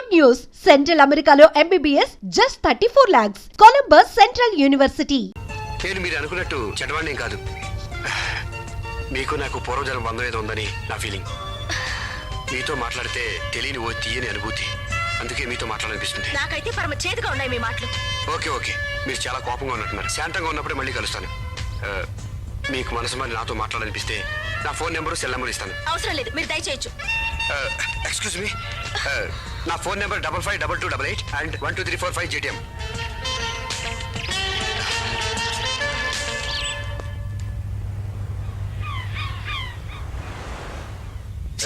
Good news! Central Americano MBBS just 34 lakhs. Columbus Central University. నేను మీరు అనుకున్నట్టు చెడవాణ్ణేం కాదు. మీకు నాకు పూర్వజన్మ బంధం ఏదో ఉందని నా ఫీలింగ్ మీతో మాట్లాడితే తెలియని ఓ తీయని అనుభూతి. అందుకే మీతో మాట్లాడాలనిపిస్తుంది. నాకైతే పరమ చేదుగా ఉన్నాయి మీ మాటలు. Okay okay. మీరు చాలా కోపంగా ఉన్నట్టున్నారు. శాంతంగా ఉన్నప్పుడే మళ్ళీ కలుస్తాను. ఆ, మీకు మనసు మరి నాతో మాట్లాడాలనిపిస్తే నా ఫోన్ నెంబరు సెల్ నెంబర్ ఇస్తాను. అవసరం లేదు. మీరు దయచేయచ్చు. ఎక్స్క్యూజ్ మీ నా phone number double five double two double eight and one two three four five GTM.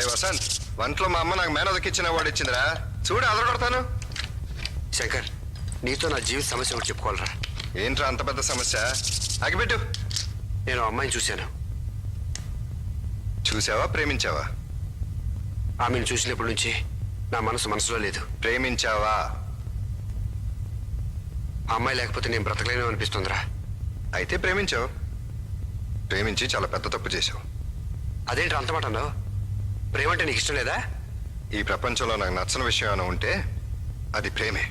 ఏ వసంత్ వంటలో మా అమ్మ నాకు మేనదకి ఇచ్చిన వాడు ఇచ్చిందిరా. చూడు అదర కొడతాను. శంకర్ నీతో నా జీవిత సమస్య ఒకటి చెప్పుకోవాలరా. ఏంట్రా అంత పెద్ద సమస్య? అగిపెట్టు నేను అమ్మాయిని చూశాను. చూసావా ప్రేమించావా? ఆమెను చూసినప్పటి నుంచి నా మనసు మనసులో లేదు. ప్రేమించావా? అమ్మాయి లేకపోతే నేను బ్రతకలేను అనిపిస్తుందిరా. అయితే ప్రేమించావు. ప్రేమించి చాలా పెద్ద తప్పు చేశావు. అదేంటి అంత మాట అన్నావు? ప్రేమంటే నీకు ఇష్టం లేదా? ఈ ప్రపంచంలో నాకు నచ్చని విషయం ఏమైనా ఉంటే అది ప్రేమే.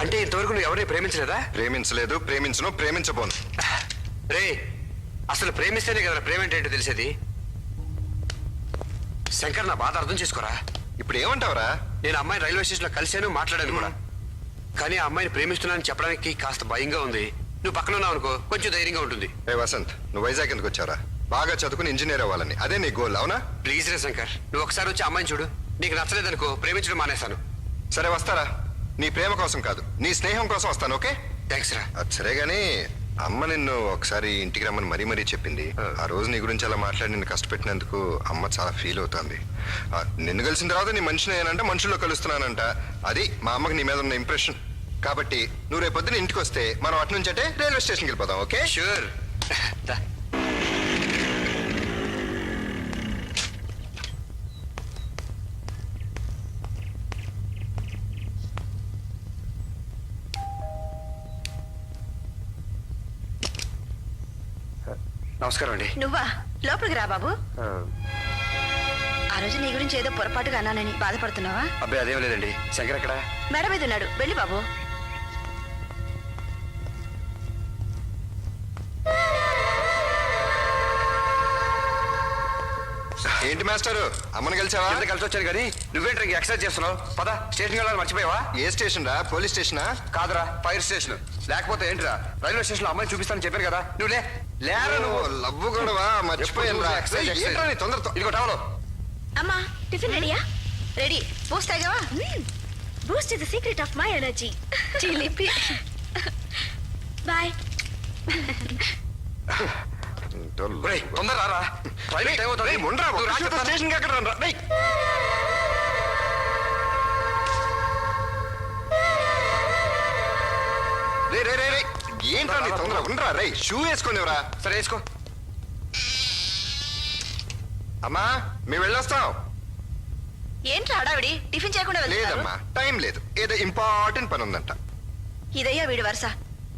అంటే ఇంతవరకు నువ్వు ఎవరిని ప్రేమించలేదా? ప్రేమించలేదు ప్రేమించను ప్రేమించబోను. రే అసలు ప్రేమిస్తేనే కదా ప్రేమ అంటే ఏంటో తెలిసేది? శంకర్ నా బాధ అర్థం చేసుకోరా? ఇప్పుడు ఏమంటావురా? నేను అమ్మాయిని రైల్వే స్టేషన్లో కలిశాను మాట్లాడాను కూడా. కానీ ఆ అమ్మాయిని ప్రేమిస్తున్నానని చెప్పడానికి కాస్త భయంగా ఉంది. నువ్వు పక్కన ఉన్నావు అనుకో కొంచెం ధైర్యంగా ఉంటుంది. ఏ వసంత్ నువ్వు వైజాగ్ ఎందుకు వచ్చావురా? బాగా చదువుకుని ఇంజనీర్ అవ్వాలని. అదే నీ గోల్ అవునా? ప్లీజ్ రే శంకర్ నువ్వు ఒకసారి వచ్చి అమ్మాయిని చూడు. నీకు నచ్చలేదనుకో ప్రేమించడం మానేశాను. సరే వస్తారా? నీ ప్రేమ కోసం కాదు నీ స్నేహం కోసం వస్తాను ఓకే? థ్యాంక్స్ రా. సరే గాని అమ్మ నిన్ను ఒకసారి ఇంటికి రమ్మని మరీ మరీ చెప్పింది. ఆ. రోజు నీ గురించి అలా మాట్లాడి నిన్ను కష్టపెట్టినందుకు అమ్మ చాలా ఫీల్ అవుతుంది. నిన్ను కలిసిన తర్వాత నీ మనిషిని ఏనంటే మనుషుల్లో కలుస్తున్నానంట. అది మా అమ్మకి నీ మీద ఉన్న ఇంప్రెషన్ కాబట్టి నువ్వు రేపు పొద్దున ఇంటికి వస్తే మనం అటు నుంచి అంటే రైల్వే స్టేషన్కి వెళ్ళిపోదాం ఓకే? షూర్ నమస్కారం అండి. నువ్వా? లోపలికి రా బాబు. ఆ, ఆ రోజు నీ గురించి ఏదో పొరపాటుగా అన్నానని బాధపడుతున్నావా? అబ్బాయి అదేం లేదండి. శంకర్ ఎక్కడ? మేడ మీద ఉన్నాడు. వెళ్ళి బాబు. ఏంటి మాస్టారు? అమ్మని కలిసావా? కింద కలిసి వచ్చాను కానీ నువ్వేంటి ఎక్సర్సైజ్ చేస్తున్నావు? పద స్టేషన్కి వెళ్ళాలని మర్చిపోయావా? ఏ స్టేషన్ రా పోలీస్ స్టేషనా? కాదురా ఫైర్ స్టేషన్. లేకపోతే ఏంటిరా రైల్వే స్టేషన్లో అమ్మాయి చూపిస్తానని చెప్పాను కదా నువ్వు లే. లేరా నువ్వు లవ్వు గొడవ? మర్చిపోయాను రా. ఎక్సర్సైజ్, ఏయ్, ఏంట్రా నీ తొందరతో ఇదిగో టవలో అమ్మా టిఫిన్ రెడీయా? Ready. Boost తాగావా? Boost is the secret of my energy. చిలిపి. బాయ్. ఏంట్రా నీ తొందర? ఉండరా రే. షూ వేసుకునేవరా సరే వేసుకో. అమ్మా మేము వెళ్ళొస్తాం. ఏంట్రా హడావిడి? టిఫిన్ చేయకుండా లేదమ్మా టైం లేదు. ఏదో ఇంపార్టెంట్ పని ఉందంట. ఇదయ్యా వీడి వరుస.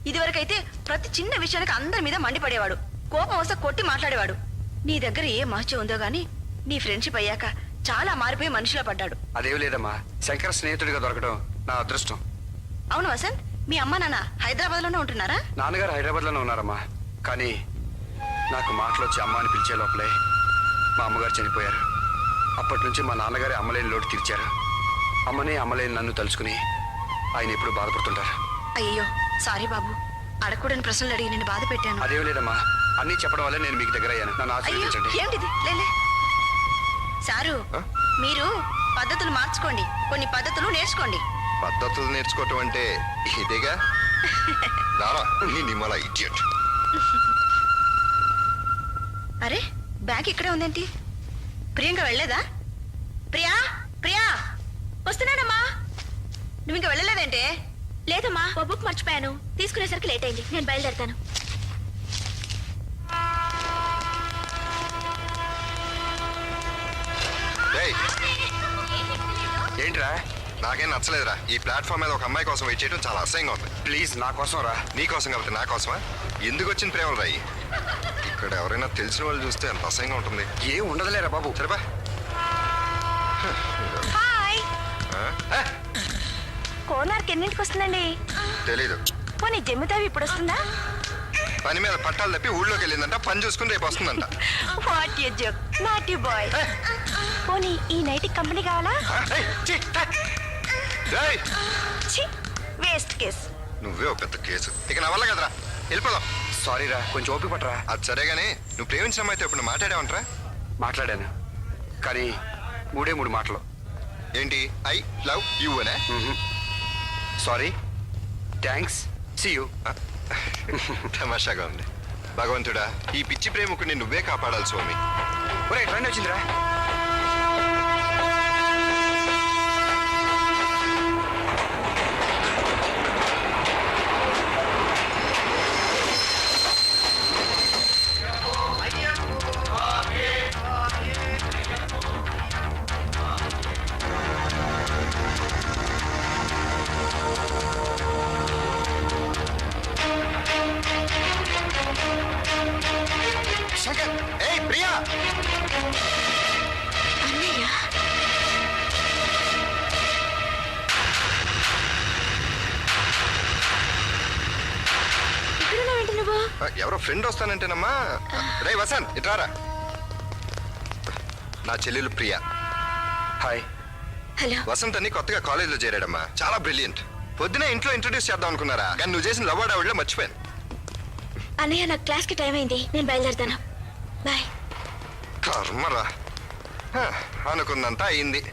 ఇదివరకైతే ప్రతి చిన్న విషయానికి అందరి మీద మండిపడేవాడు. కోపం వస్తే కొట్టి మాట్లాడేవాడు. నీ దగ్గర ఏ మహత్యం ఉందో గాని నీ ఫ్రెండ్షిప్ అయ్యాక చాలా మారిపోయి మనిషిలో పడ్డాడు. అదేం లేదమ్మా. శంకర్ స్నేహితుడిగా దొరకడం నా అదృష్టం. అవును వసంత్ మీ అమ్మ నాన్న హైదరాబాద్లోనే ఉంటున్నారా? నాన్నగారు హైదరాబాద్లోనే ఉన్నారమ్మా. కానీ నాకు మాటలు వచ్చి అమ్మ అని పిలిచే లోపలే మా అమ్మగారు చనిపోయారు. అప్పటి నుంచి మా నాన్నగారి అమ్మలేని లోటు తీర్చారు. అమ్మనే అమ్మలేని నన్ను తలుచుకుని ఆయన ఎప్పుడు బాధపడుతుంటారు. అయ్యో సారీ బాబు. అడగకూడని ప్రశ్నలు అడిగి నేను బాధ పెట్టాను. అదేం లేదమ్మా. అన్నీ చెప్పడం వల్లే నేను మీకు దగ్గర అయ్యాను నన్ను అయ్యో ఆశీర్వదించండి. ఏమిటిది లేలే సారు ఆ? మీరు పద్ధతులు మార్చుకోండి. కొన్ని పద్ధతులు నేర్చుకోండి. పద్ధతులు నేర్చుకోవటం అంటే ఇదేగా? దారా నీ నిమ్మల ఇడియట్. అరే బ్యాగ్ ఇక్కడే ఉందేంటి? ప్రియాంక వెళ్ళలేదా? ప్రియా ప్రియా! వస్తున్నానమ్మా. నువ్వు ఇంకా వెళ్ళలేదంటే? లేదమ్మా ఓ బుక్ మర్చిపోయాను. తీసుకునేసరికి లేట్ అయింది. నేను బయలుదేరతాను. ఏంట్రా? నాకేం నచ్చలేదురా. ఈ ప్లాట్ఫామ్ మీద ఒక అమ్మాయి కోసం వెయిట్ చేయడం చాలా అసహ్యంగా ఉంది. ప్లీజ్ నా కోసం రా. నీ కోసం కాబట్టి నా కోసమా? ఎందుకు వచ్చిన ప్రేమలు రాయి ఇక్కడ ఎవరైనా తెలిసిన వాళ్ళు చూస్తే ఎంత అసహ్యంగా ఉంటుంది. ఏం ఉండదులేరా బాబు. సరేపా హాయ్? కోనార్క్ ఎన్నింటికి వస్తుందండి? తెలీదు. పోనీ జమ్మితావి ఇప్పుడు వస్తుందా? పని మీద పట్టాలు తప్పి ఊళ్ళోకి వెళ్ళిందంట పని చూసుకుని రేపు వస్తుందంట. What you joke not you boy పోనీ ఈ నైట్ కంపెనీ కావాలా? ఛీ, వేస్ట్ కేస్. నువ్వే ఒక పెద్ద కేసు. ఇక నా వల్ల కదరా? వెళ్ళిపోదాం. సారీ రా కొంచెం ఓపిక పట్టరా. అది సరే గానీ నువ్వు ప్రేమించిన అమ్మాయితో ఇప్పుడు మాట్లాడావంటరా? మాట్లాడాను. కానీ మూడే మూడు మాటలు. ఏంటి? ఐ లవ్ యూ అనే? సారీ. థ్యాంక్స్. సి యూ తమాషాగా ఉంది. భగవంతుడా ఈ పిచ్చి ప్రేమకుని నువ్వే కాపాడాలి స్వామి. ఒరే ట్రైన్ వచ్చిందిరా. ఎవరో ఫ్రెండ్ వస్తానంటేనమ్మా. రే వసంత్ ఇట్రారా నా చెల్లెలు ప్రియా. Hi hello. వసంత్ అని కొత్తగా కాలేజీలో చేరాడమ్మా. చాలా బ్రిలియంట్ పొద్దునే ఇంట్లో ఇంట్రొడ్యూస్ చేద్దాం అనుకున్నారా? కానీ నువ్వు చేసిన లవ్ ఆవిడలో మర్చిపోయాను. అన్నయ్య నాకు క్లాస్కి టైం అయింది. నేను బయలుదేరుతాను. బాయ్ కర్మరా. హ, అనుకున్నంతా అయింది.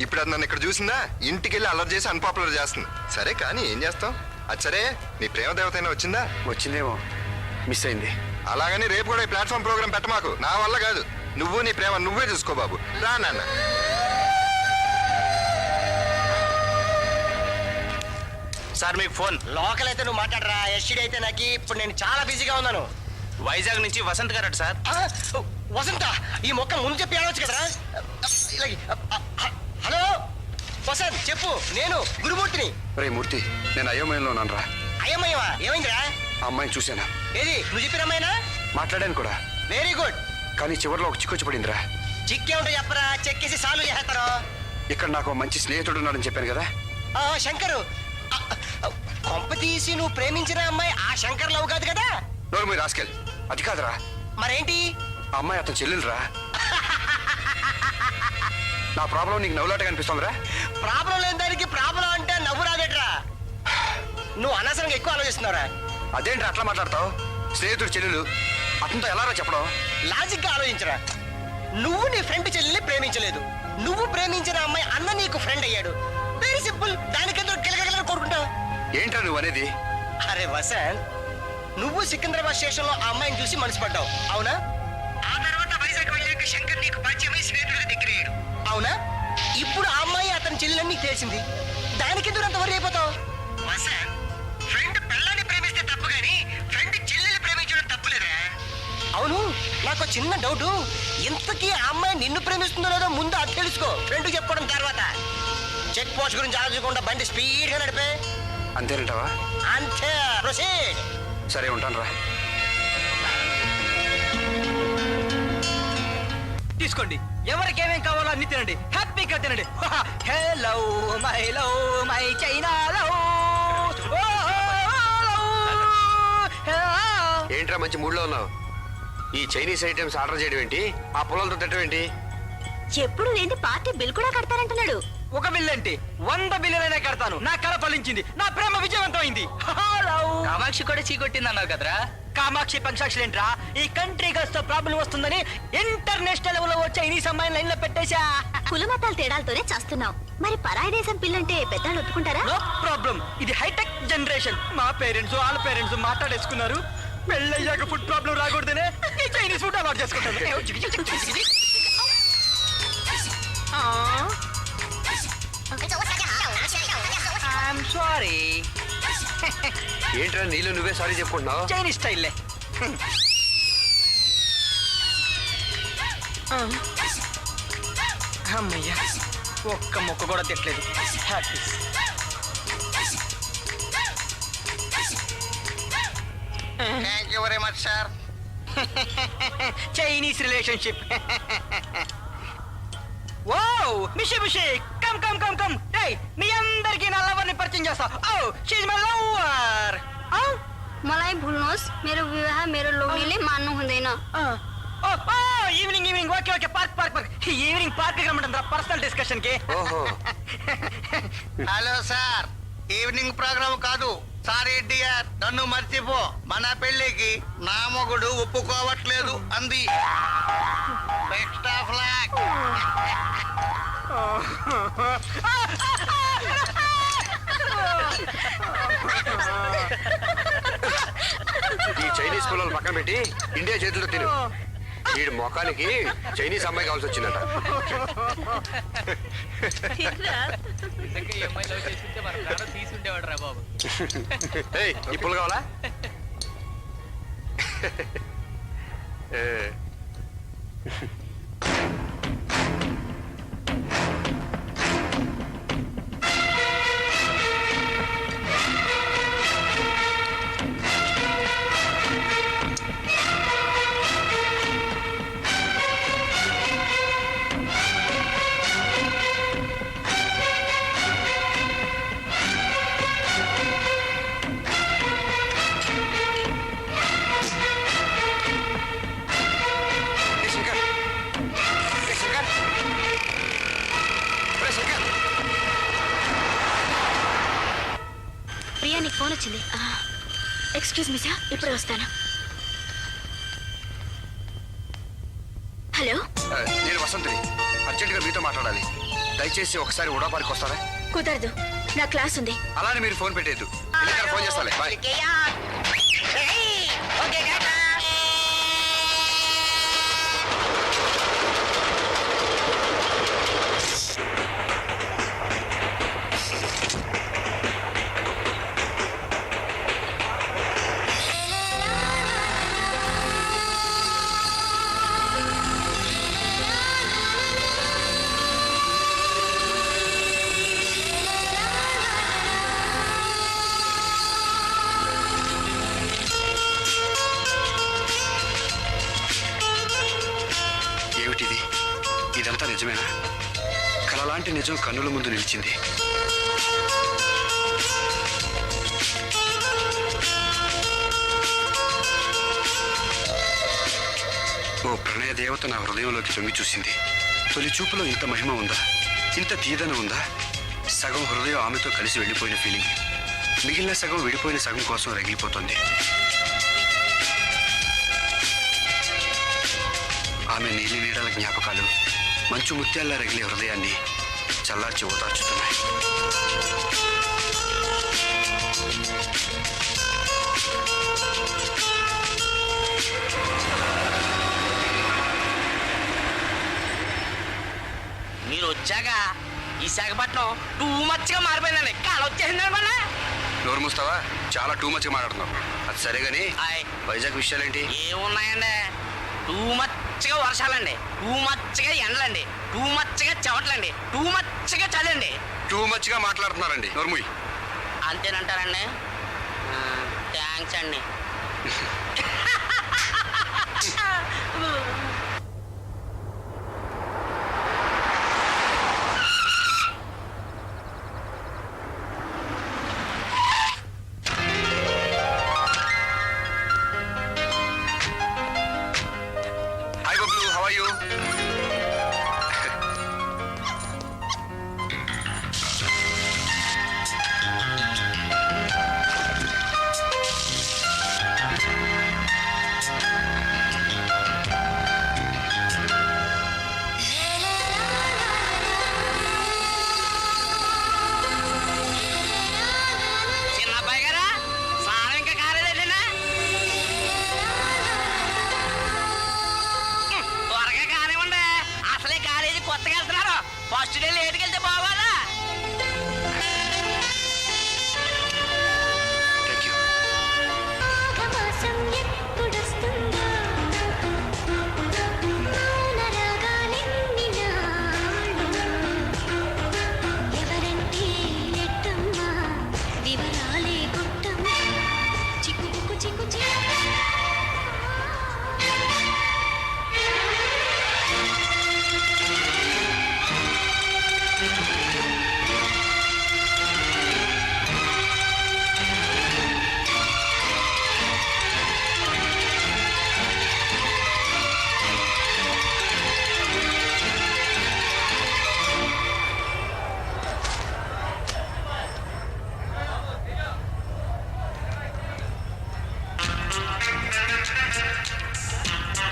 ఇప్పుడు అది నన్ను ఇక్కడ చూసిందా? ఇంటికి వెళ్ళి అలర్ట్ చేసి అన్పాపులర్ చేస్తుంది. సరే కానీ ఏం చేస్తాం? అది సరే నీ ప్రేమ దేవత అయినా వచ్చిందా? వచ్చిందేమో. మిస్ అయింది. అలాగని రేపు కూడా ఈ ప్లాట్ఫామ్ ప్రోగ్రామ్ పెట్టమాకు. నా వల్ల కాదు. నువ్వు నీ ప్రేమ నువ్వే చూసుకో బాబు. రా నాన్న. సార్ మీకు ఫోన్. లోకల్ అయితే నువ్వు మాట్లాడరా. ఎస్టీడీ అయితే నాకు ఇప్పుడు నేను చాలా బిజీగా ఉన్నాను. వైజాగ్ నుంచి వసంత్ గారు సార్. వసంత ఈ మొక్క ముందు చెప్పి ఆడవచ్చు కదరా? ఇలాగే. వసంత్ చెప్పు. నేను గురుమూర్తిని. రే మూర్తి నేను అయోమయంలో ఉన్నాను రా అయ్యమ్మయ్యవా ఏమైందిరా? ఆ అమ్మాయిని చూశాను? ఏది? నువ్వు చెప్పిన అమ్మాయినా? మాట్లాడాను కూడా. వెరీ గుడ్ కానీ చివరిలో ఒక చిక్కొచ్చి పడిందిరా చిక్కే ఉంటే చెప్పరా? చెక్కేసి సాల్వ్ చేస్తారు? ఇక్కడ నాకు ఓ మంచి స్నేహితుడు ఉన్నాడని చెప్పాను కదా. ఆ, శంకరు. ఆ, ఆ, కొంప తీసి నువ్వు ప్రేమించిన అమ్మాయి ఆ శంకర్ లవ్ కాదు కదా? నోరు మీరు రాసుకెళ్ళి అది కాదురా. మరేంటి? ఆ అమ్మాయి అతను చెల్లెలురా. నా ప్రాబ్లం నీకు నవ్వులాటగా అనిపిస్తుందిరా ప్రాబ్లం లేని దానికి ప్రాబ్లం అంటే నవ్వు రాదేట్రా నువ్వు అనవసరంగా ఎక్కువ ఆలోచిస్తున్నావురా. అదేంటి అట్లా మాట్లాడతావు? స్నేహితుడు చెల్లెలు అతనితో ఎలారా చెప్పడం? లాజిక్గా ఆలోచించరా. నువ్వు నీ ఫ్రెండ్ చెల్లెల్ని ప్రేమించలేదు. నువ్వు ప్రేమించిన అమ్మాయి అన్న నీకు ఫ్రెండ్ అయ్యాడు. వెరీ సింపుల్ దానికెందుకు గిలగల కొడుకుంటావు. ఏంట్రా నువ్వు అనేది? అరే వసంత్ నువ్వు సికింద్రాబాద్ స్టేషన్లో ఆ అమ్మాయిని చూసి మనసు పడ్డావు. అవునా? అవునా? ఇప్పుడు ఆ అమ్మాయి అతని చెల్లెలని నీకు తెలిసింది. దానికి ఎందుకు అంత వరి అయిపోతావు ఫ్రెండ్ పిల్లని ప్రేమిస్తే తప్పు కానీ ఫ్రెండ్ చెల్లెల్ని ప్రేమించడం తప్పులేదా అవును నాకు చిన్న డౌట్. ఇంతకీ ఆ అమ్మాయి నిన్ను ప్రేమిస్తుందో లేదో ముందు అది తెలుసుకో. ఫ్రెండ్ చెప్పుకోవడం తర్వాత. చెక్ పోస్ట్ గురించి ఆలోచించకుండా బండి స్పీడ్గా నడిపే. అంతేనంటావా? అంతే ప్రొసీడ్. సరే ఉంటాను రా తీసుకోండి. ఎవరికి ఏమేం కావాలో అన్ని తినండి. హ్యాపీగా తినండి. Hello my love my China love. ఏంట్రా మంచి మూడ్లో ఉన్నావు? ఈ చైనీస్ ఐటమ్స్ ఆర్డర్ చేయడం ఏంటి? ఆ పొలాలతో తిట్టడం ఏంటి? ఎప్పుడు ఏంటి పార్టీ బిల్ కూడా కడతారంటున్నాడు. ఒక బిల్ ఏంటి? వంద బిల్లులైనా కడతాను. నా కళ ఫలించింది. నా ప్రేమ విజయవంతమైంది. హలో కామాక్షి కూడా చీకొట్టింది అన్నారు కదరా? కామాక్షి పంచాక్షి ఏంట్రా ఈ కంట్రీ గస్తో ప్రాబ్లం వస్తుందని ఇంటర్నేషనల్ లెవెల్లో చైనీస్ అమ్మాయిని లైన్లో పెట్టేశా. కుల మతాల తేడాలతోనే చేస్తున్నావు. మరి పరాయి దేశం పిల్లంటే పెద్దలు ఒప్పుకుంటారా? No problem. ఇది హైటెక్ జనరేషన్. మా పేరెంట్స్ వాళ్ళ పేరెంట్స్ మాట్లాడేసుకున్నారు. పెళ్ళయ్యాక ఫుడ్ ప్రాబ్లం రాకూడదనే ఈ చైనీస్ ఫుడ్ అలవాటు చేసుకుంటాను ఐఎమ్ సారీ ఏంట్రా నీళ్ళు నువ్వే సారీ చెప్పుకుంటున్నావు? చైనీస్ స్టైల్లే. అమ్మయ్యా ఒక్క మొక్క కూడా తిట్టలేదు. Happy thank you very much sir Chinese relationship wow Mishi Mishi come come come come ఏయ్ మీ అందరికీ నా లవర్ని పరిచయం చేస్తావు ఓ షీజ్ మై లవర్ मलाई भुल्नुहोस् मेरो विवाह मेरो लोग्नेले मान्नु हुँदैन oh oh evening evening okay okay park park park evening park రమ్మంటారా పర్సనల్ డిస్కషన్ కి ఓహో హలో సార్ ఈవినింగ్ ప్రోగ్రామ్ కాదు సారీ డియర్ నన్ను మర్చిపో మన పెళ్లికి నా మొగుడు ఒప్పుకోవట్లేదు అంది ఎక్స్ట్రా ఫ్లాగ్ ఈ చైనీస్ పుల్లలు పక్కన పెట్టి ఇండియా చేతులతో తిను. వీడి మొఖానికి చైనీస్ అమ్మాయి కావాల్సి వచ్చిందట. పుల్ల కావాలా? దయచేసి ఒకసారి ఉడాపారికి వస్తారా? కుదరదు. నా క్లాస్ ఉంది అలానే మీరు ఫోన్ పెట్టేద్దు ఫోన్ చేస్తాలే. బాయ్. ఓ ప్రణయ దేవత నా హృదయంలోకి తొంగి చూసింది తొలి చూపులో ఇంత మహిమ ఉందా? ఇంత తీదన ఉందా? సగం హృదయం ఆమెతో కలిసి వెళ్ళిపోయిన ఫీలింగ్ మిగిలిన సగం విడిపోయిన సగం కోసం రగిలిపోతుంది. ఆమె నీలి నీడల జ్ఞాపకాలు మంచు ముత్యాల్లా రగిలే హృదయాన్ని చల్లార్చి ఓదార్చుతున్నాయి. మీరు వచ్చాక విశాఖపట్నం టూ మచ్గా మారిపోయిందండి కాలు వచ్చేసిందండి మళ్ళా నోరు మూస్తావా? చాలా టూ మచ్గా మాట్లాడుతున్నావు. అది సరే కానీ. వైజాగ్ విషయాలేంటి? ఏమున్నాయండి? టూ మచ్గా వర్షాలండి. టూ మచ్గా ఎండలండి. టూ మచ్గా చెమటలండి టూ మచ్గా చలండి టూ మచ్గా మాట్లాడుతున్నారండి. నోర్ముయ్ అంతేనంటారండి? థ్యాంక్స్ అండి.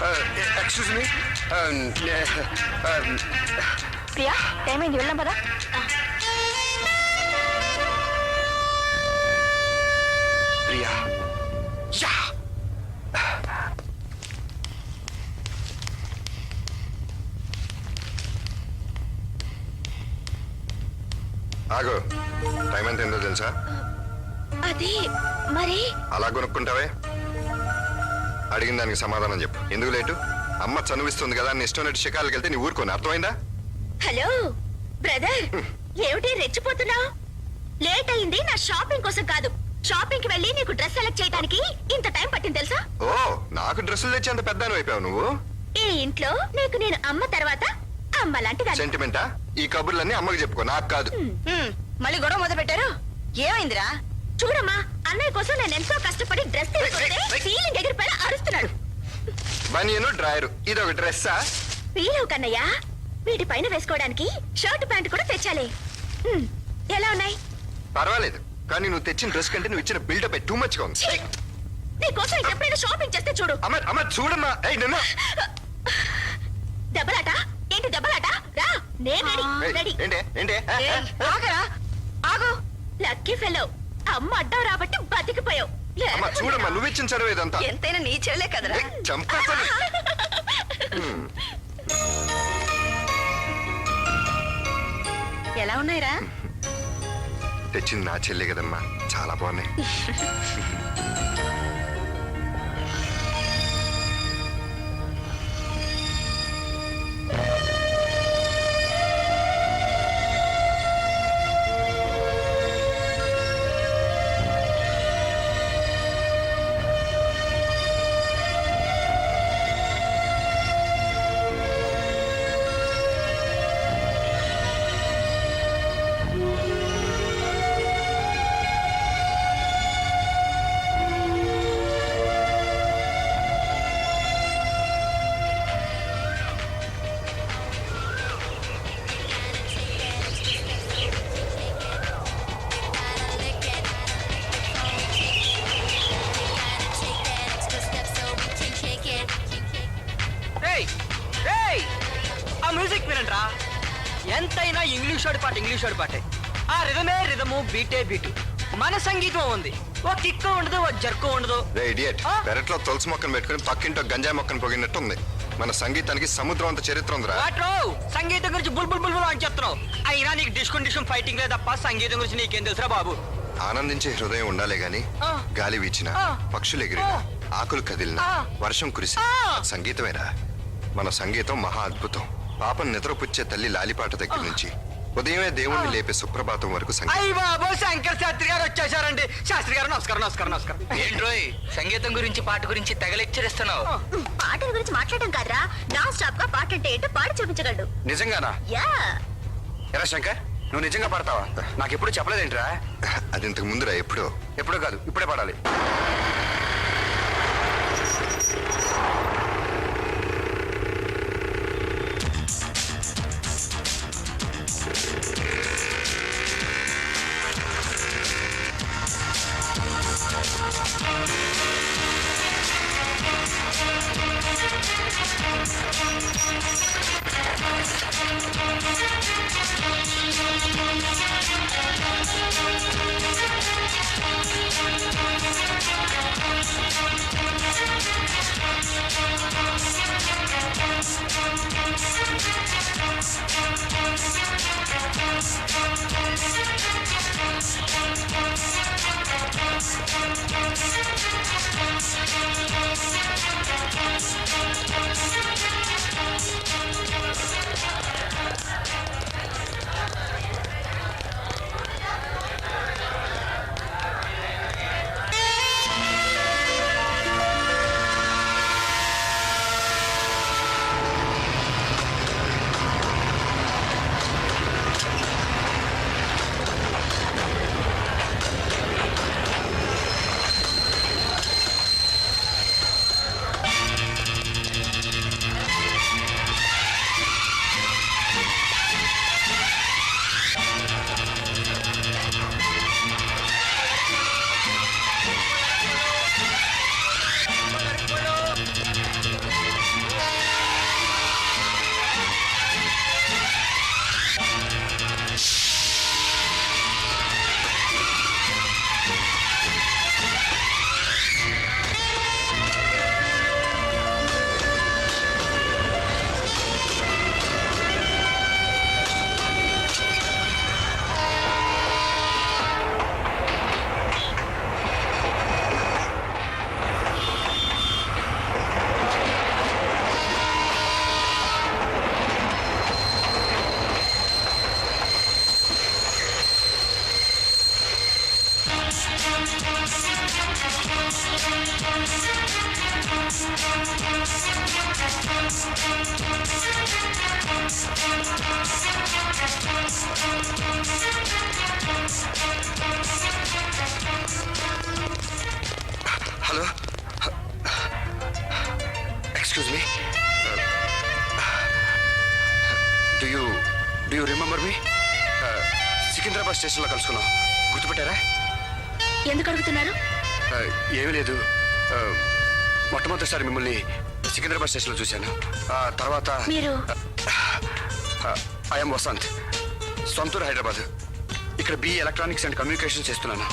ఎక్స్క్యూజ్ మీ ప్రియా ఏమైంది? వెళ్ళాం పదా. ప్రియా. యా. ఆగు. టైం ఎంత ఏందో తెలుసా? అది మరి? అలా కొనుక్కుంటావే? అడిగిన దానికి సమాధానం చెప్పు. ఎందుకు లేటు? అమ్మ చనువిస్తుంది కదా నీ ఇష్టం నెట్టు షికార్లకు వెళ్తే నీ ఊరుకోని? అర్థమైందా? హలో బ్రదర్ ఏమిటి రెచ్చిపోతున్నావు? లేట్ అయింది నా షాపింగ్ కోసం కాదు. షాపింగ్కి వెళ్ళి నీకు డ్రెస్ సెలెక్ట్ చేయడానికి ఇంత టైం పట్టింది తెలుసా? ఓ నాకు డ్రెస్సులు తెచ్చి అంత పెద్ద అయిపోయావు నువ్వు? ఈ ఇంట్లో నీకు నేను అమ్మ తర్వాత అమ్మ లాంటి. సెంటిమెంటా ఈ కబుర్లన్నీ అమ్మకి చెప్పుకో నాకు కాదు. మళ్ళీ గొడవ మొదలు పెట్టారు ఏమైందిరా? చూడమ్మా అన్నయ్య కోసం నేను ఎంతో కష్టపడి డ్రెస్ తీసుకుంటే ఫీలింగ్ ఎగిరిపోయి అరుస్తున్నాడు. బనియను డ్రాయరు. ఇది ఒక డ్రెస్సా కన్నయ్య. వీటిపైన వేసుకోవడానికి షర్ట్ ప్యాంట్ కూడా తెచ్చాలి. ఎలా ఉన్నాయి? పర్వాలేదు. కానీ నువ్వు తెచ్చిన డ్రెస్ కంటే నువ్వు ఇచ్చిన బిల్డప్ టూ మచ్గా ఉంది. ఛీ! నీకోసం ఎప్పుడైనా షాపింగ్ చేస్తే చూడు. అమ్మ అమ్మ చూడమ్మా. ఏయ్ నిన్న. దెబ్బలాట? ఏంటి దెబ్బలాట? రా నేను రెడీ రెడీ. ఏంటి ఏంటి? ఆ, ఏయ్, ఆ, ఆ. ఆగరా. ఆగు. Lucky fellow. అమ్మ అడ్డం రాబట్టి బతికిపోయావు. అమ్మ చూడమ్మా నువ్వు ఇచ్చిన చదువు ఇదంతా. ఎంతైనా నీ చెల్లె కదరా. ఏయ్, చంపేస్తాను ఎలా ఉన్నాయిరా? తెచ్చింది నా చెల్లె కదమ్మా. చాలా బాగున్నాయి. సంగీతం ఉంది ఓ కిక్ ఉండదు ఓ జర్కు ఉండదు రే ఇడియట్ ఆ? పెరట్లో తులసి మొక్కను పెట్టుకుని పక్కింటో గంజాయి మొక్కను పొగినట్టు ఉంది మన సంగీతానికి సముద్రం అంత చరిత్ర ఉందిరా వాట్రో సంగీతం గురించి బుల్ బుల్ బుల్ బుల్ అని చెప్తున్నావు అయినా నీకు డిస్కున్ డిస్కున్ ఫైటింగ్ లేదు తప్ప సంగీతం గురించి నీకేం తెలుసురా బాబు ఆనందించే హృదయం ఉండాలే గాని ఆ. గాలి వీచిన ఆ. పక్షులు ఎగిరిన ఆ. ఆకులు కదిలిన ఆ. వర్షం కురిసి ఆ. సంగీతమేరా మన సంగీతం మహా అద్భుతం పాపం నిద్రపుచ్చే తల్లి లాలిపాట దగ్గర నుంచి ఉదయమే దేవుణ్ణి లేపే సుప్రభాతం వరకు సంగీతం. అయ్యి బాబు శంకర్ శాస్త్రి గారు వచ్చేసారండి శాస్త్రి గారు నమస్కారం నమస్కారం నమస్కారం. ఏంట్రోయ్ సంగీతం గురించి పాట గురించి తెగ లెక్చర్ ఇస్తున్నావు పాటల గురించి మాట్లాడడం కాదురా. నాన్ స్టాప్గా పాట అంటే ఏంటో పాడి చూపించగలడు. నిజంగానా? యా. ఎరా శంకర్? నువ్వు నిజంగా పడతావా? నాకు ఎప్పుడు చెప్పలేదేంట్రా? అది ఇంతకు ముందురా ఎప్పుడో. ఎప్పుడూ కాదు ఇప్పుడే పడాలి. Hello. Excuse me do you do you remember me Secunderabad స్టేషన్లో కలుసుకున్నాం. గుర్తుపెట్టారా? ఎందుకు అడుగుతున్నారు? ఏమీ లేదు. మొట్టమొదటిసారి మిమ్మల్ని సికింద్రాబాద్ స్టేషన్లో చూశాను. ఆ తర్వాత మీరు? ఐఎమ్ వసంత్. సొంతూరు హైదరాబాద్. ఇక్కడ బి ఎలక్ట్రానిక్స్ అండ్ కమ్యూనికేషన్ చేస్తున్నాను.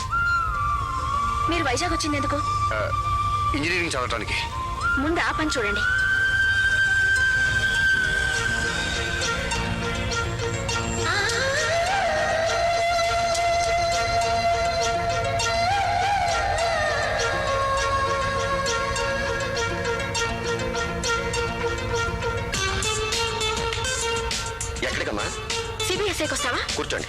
మీరు వైజాగ్ వచ్చింది ఎందుకు? ఇంజనీరింగ్ చదవడానికి ముందు ఆ పని చూడండి. కూర్చోండి